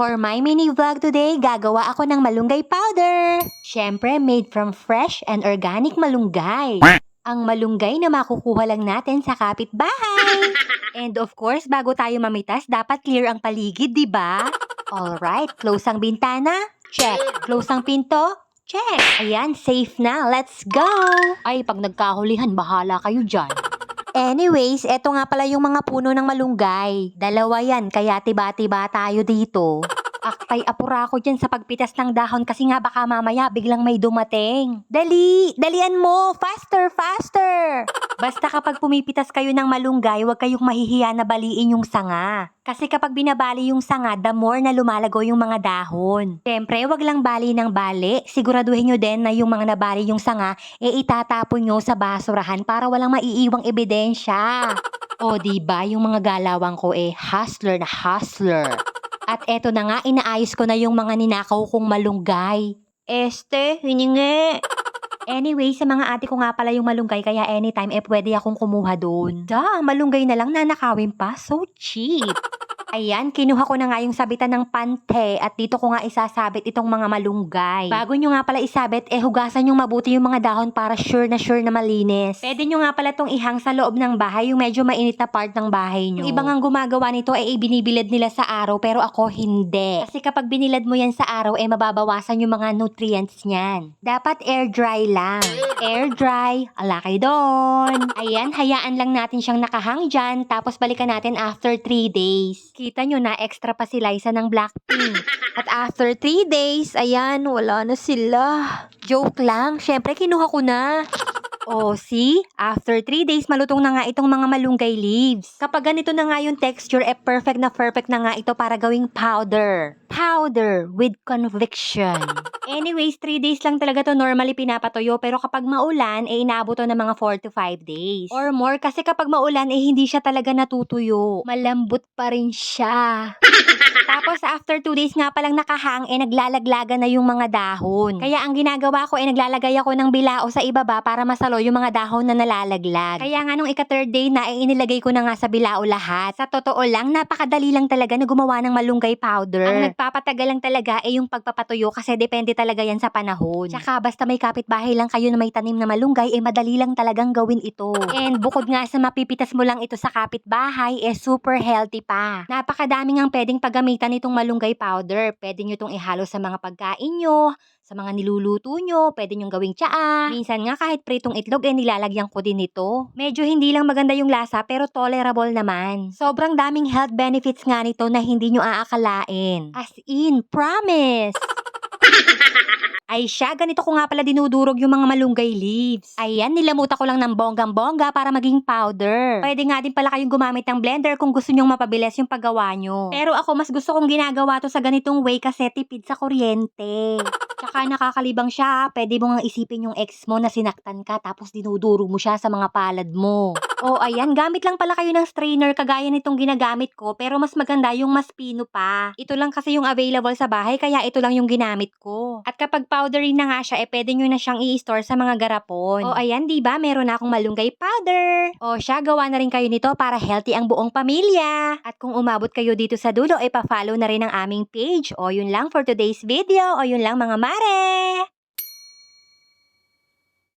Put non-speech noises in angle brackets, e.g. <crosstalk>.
For my mini vlog today, gagawa ako ng malunggay powder. Siyempre, made from fresh and organic malunggay. Ang malunggay na makukuha lang natin sa kapitbahay. <laughs> And of course, bago tayo mamitas, dapat clear ang paligid, di ba? Alright, close ang bintana. Check. Close ang pinto. Check. Ayan, safe na. Let's go. Ay, pag nagkahulihan, bahala kayo dyan. Anyways, eto nga pala yung mga puno ng malunggay. Dalawa yan, kaya tiba-tiba tayo dito. Aktay apura ako dyan sa pagpitas ng dahon kasi nga baka mamaya biglang may dumating. Dali! Dalian mo! Faster! Faster! Basta kapag pumipitas kayo ng malunggay, huwag kayong mahihiya na baliin yung sanga. Kasi kapag binabali yung sanga, the more na lumalago yung mga dahon. Siyempre, wag lang bali ng bali. Siguraduhin nyo din na yung mga nabali yung sanga, e itatapon nyo sa basurahan para walang maiiwang ebidensya. o di ba yung mga galawang ko eh, hustler na hustler. At eto na nga, inaayos ko na yung mga ninakaw kong malunggay. Este, hiningi. Anyway, sa mga ate ko nga pala yung malunggay kaya anytime eh pwede akong kumuha doon. Da, malunggay na lang nanakawin pa. So cheap. Ayan, kinuha ko na nga yung sabitan ng pante at dito ko nga isasabit itong mga malunggay. Bago nyo nga pala isabit, eh hugasan yung mabuti yung mga dahon para sure na sure na malinis. Pwede nyo nga pala tong ihang sa loob ng bahay, yung medyo mainit na part ng bahay nyo. Yung ibang ang gumagawa nito eh ibinibilad nila sa araw pero ako hindi. Kasi kapag binilad mo yan sa araw, eh mababawasan yung mga nutrients niyan. Dapat air dry lang. Air dry, ala doon. Ayan, hayaan lang natin siyang nakahang dyan, tapos balikan natin after 3 days. Kita nyo na extra pa si Liza ng Blackpink. At after 3 days, ayan, wala na sila. Joke lang, syempre kinuha ko na. Oh, see? After 3 days, malutong na nga itong mga malunggay leaves. Kapag ganito na nga yung texture, eh perfect na perfect na nga ito para gawing powder. Powder with conviction. <laughs> Anyways, 3 days lang talaga to normally pinapatuyo pero kapag maulan, eh inaabot to ng mga 4 to 5 days. Or more kasi kapag maulan, eh hindi siya talaga natutuyo. Malambot pa rin siya. <laughs> Tapos after 2 days nga palang nakahang, eh naglalaglaga na yung mga dahon. Kaya ang ginagawa ko, eh naglalagay ako ng bilao sa ibaba para masalo yung mga dahon na nalalaglag. Kaya nga nung ika-third day na, eh inilagay ko na nga sa bilao lahat. Sa totoo lang, napakadali lang talaga na gumawa ng malunggay powder. Ang nagpapatagal lang talaga eh yung pagpapatuyo kasi depende talaga yan sa panahon. Tsaka basta may kapitbahay lang kayo na may tanim na malunggay, eh madali lang talagang gawin ito. And bukod nga sa mapipitas mo lang ito sa kapitbahay, eh super healthy pa. Napakadaming ang pwedeng paggamitan nitong malunggay powder. Pwede nyo itong ihalo sa mga pagkain nyo, sa mga niluluto nyo, pwede nyong gawing tsaa. Minsan nga kahit pritong itlog eh nilalagyan ko din nito. Medyo hindi lang maganda yung lasa pero tolerable naman. Sobrang daming health benefits nga nito na hindi nyo aakalain. As in, promise! <laughs> Ay siya, ganito ko nga pala dinudurog yung mga malunggay leaves. Ayan, nilamuta ko lang ng bonggang-bongga para maging powder. Pwede nga din pala kayong gumamit ng blender kung gusto nyong mapabilis yung paggawa nyo. Pero ako mas gusto kong ginagawa to sa ganitong way kasi tipid sa kuryente. <laughs> Tsaka nakakalibang siya, pwede mo nga isipin yung ex mo na sinaktan ka tapos dinuduro mo siya sa mga palad mo. O ayan, gamit lang pala kayo ng strainer kagaya nitong ginagamit ko pero mas maganda yung mas pino pa. Ito lang kasi yung available sa bahay kaya ito lang yung ginamit ko. At kapag powdery na nga siya, eh pwede nyo na siyang i-store sa mga garapon. O ayan, di ba meron na akong malunggay powder. O siya, gawa na rin kayo nito para healthy ang buong pamilya. At kung umabot kayo dito sa dulo, eh pa-follow na rin ang aming page. O yun lang for today's video. O yun lang mga mare!